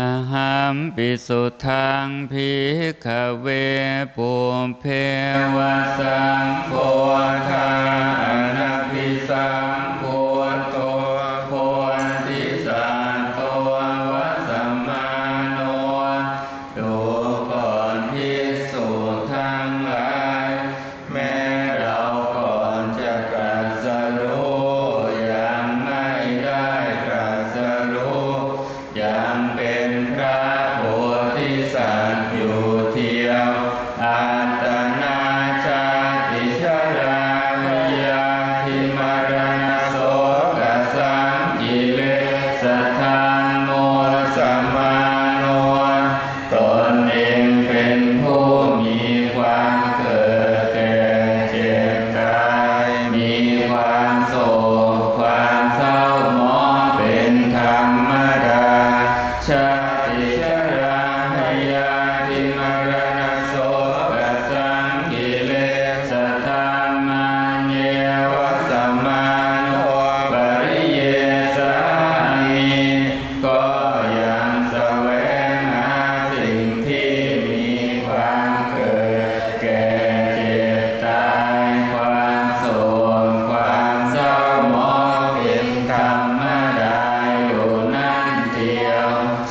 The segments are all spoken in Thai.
อาหัมปิสุทังพิขเวปุเพวสังโฆทาอนาภิสังโฆ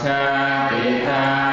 ชาติตา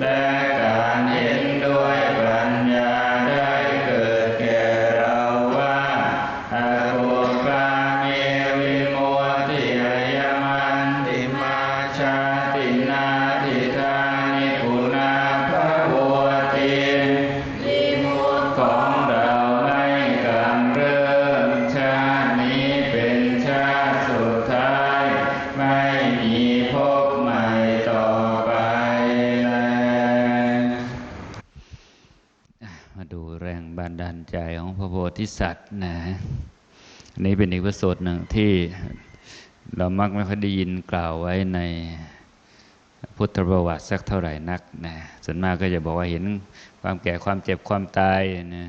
แธิสัตว์นะนนี้เป็นอีกพระสูตรหนึ่งที่เรามักไม่ค่อยได้ยินกล่าวไว้ในพุทธประวัติสักเท่าไหร่นักนะส่วนมากก็จะบอกว่าเห็นความแก่ความเจ็บความตายนะ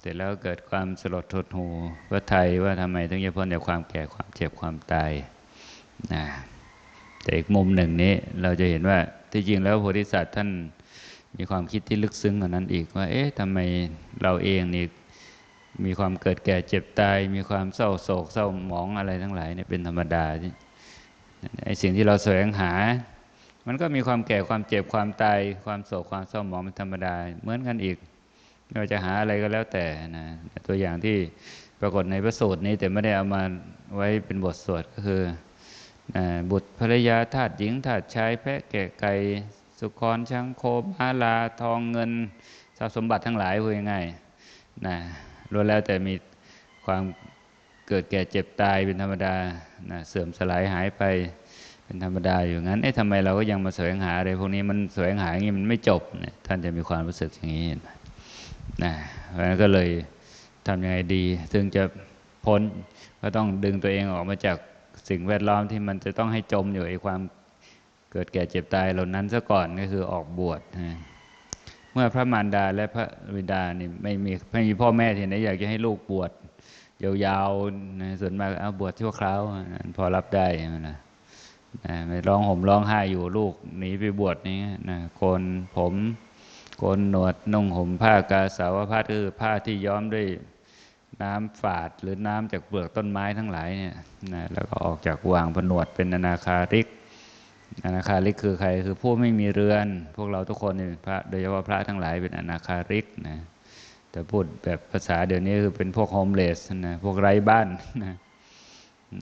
เสร็จแล้วเกิดความสลดทดหูพระไทยว่าทำไมถึงจะพ้นจากความแก่ความเจ็บความตายนะแต่อีกมุมหนึ่งนี้ เราจะเห็นว่าที่จริงแล้วพระโพธิสัตว์ท่านมีความคิดที่ลึกซึ้งกว่านั้นอีกว่า เอ๊ะทำไมเราเองนี่ มีความเกิดแก่เจ็บตาย มีความเศร้าโศก เศร้าหมองอะไรทั้งหลายเนี่ยเป็นธรรมดาที่ไอ้สิ่งที่เราแสวงหา มันก็มีความแก่ความเจ็บความตาย ความโศกความเศร้าหมองเป็นธรรมดา เหมือนกันอีกไม่ว่าจะหาอะไรก็แล้วแต่นะตัวอย่างที่ปรากฏในพระสูตรนี้ แต่ไม่ได้เอามาไว้เป็นบทสวดก็คือบุตรภรรยาทาสหญิงทาสชายแพะแกะไก่สุกรช้างโคม้าลาทองเงินทรัพย์สมบัติทั้งหลายพูดง่ายๆนะ ล้วนแล้วแต่มีความเกิดแก่เจ็บตายเป็นธรรมดานะเสื่อมสลายหายไปเป็นธรรมดาอยู่งั้นเอ๊ะทำไมเราก็ยังมาแสวงหาอะไรพวกนี้มันแสวงหาอย่างนี้มันไม่จบเนี่ยท่านจะมีความรู้สึกอย่างนี้นะเพราะนั้นก็เลยทำยังไงดี ถึงจะพ้นก็ต้องดึงตัวเองออกมาจากสิ่งแวดล้อมที่มันจะต้องให้จมอยู่ไอ้ความเกิดแก่เจ็บตายเหล่านั้นซะก่อนก็คือออกบวชนะ เมื่อพระมารดาและพระบิดานี่ไม่มีไม่มีพ่อแม่ที่ไหนอยากจะให้ลูกบวชยาวๆนะส่วนมากเอาบวชชั่วคราวพอรับได้นะนะไม่ร้องห่มร้องไห้อยู่ลูกหนีไปบวชนี้นะโกนผมโกนหนวดนุ่งห่มผ้ากาสาวพัดคือผ้าที่ย้อมด้วยน้ำฝาดหรือน้ำจากเปลือกต้นไม้ทั้งหลายเนี่ยนะแล้วก็ออกจากวางผนวดเป็นอนาคาริก อนาคาริกคือใครคือผู้ไม่มีเรือน พวกเราทุกคนเนี่ยพระโดยเฉพาะพระทั้งหลายเป็นอนาคาริกนะแต่พูดแบบภาษาเดี๋ยวนี้คือเป็นพวกโฮมเลสนะพวกไร้บ้านนะ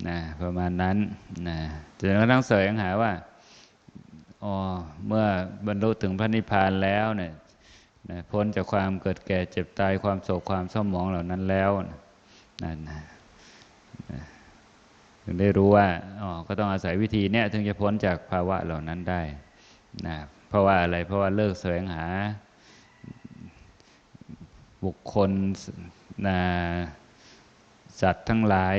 นะประมาณนั้นนะจนกระทั่งแสวงหาว่าอ๋อเมื่อบรรลุถึงพระนิพพานแล้วเนี่ยนะพ้นจากความเกิดแก่เจ็บตายความโศกความเศร้าหมองเหล่านั้นแล้วนั่นนะนะ ถึงได้รู้ว่าอ๋อก็ต้องอาศัยวิธีเนี้ยถึงจะพ้นจากภาวะเหล่านั้นได้นะเพราะว่าอะไรเพราะว่าเลิกแสวงหาบุคคลนะสัตว์ทั้งหลาย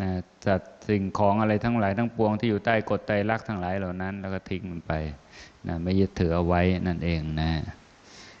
นะสัตว์สิ่งของอะไรทั้งหลายทั้งปวงที่อยู่ใต้กฎไตรลักษณ์ทั้งหลายเหล่านั้น แล้วก็ทิ้งมันไปนะไม่ยึดถือเอาไว้นั่นเองนะ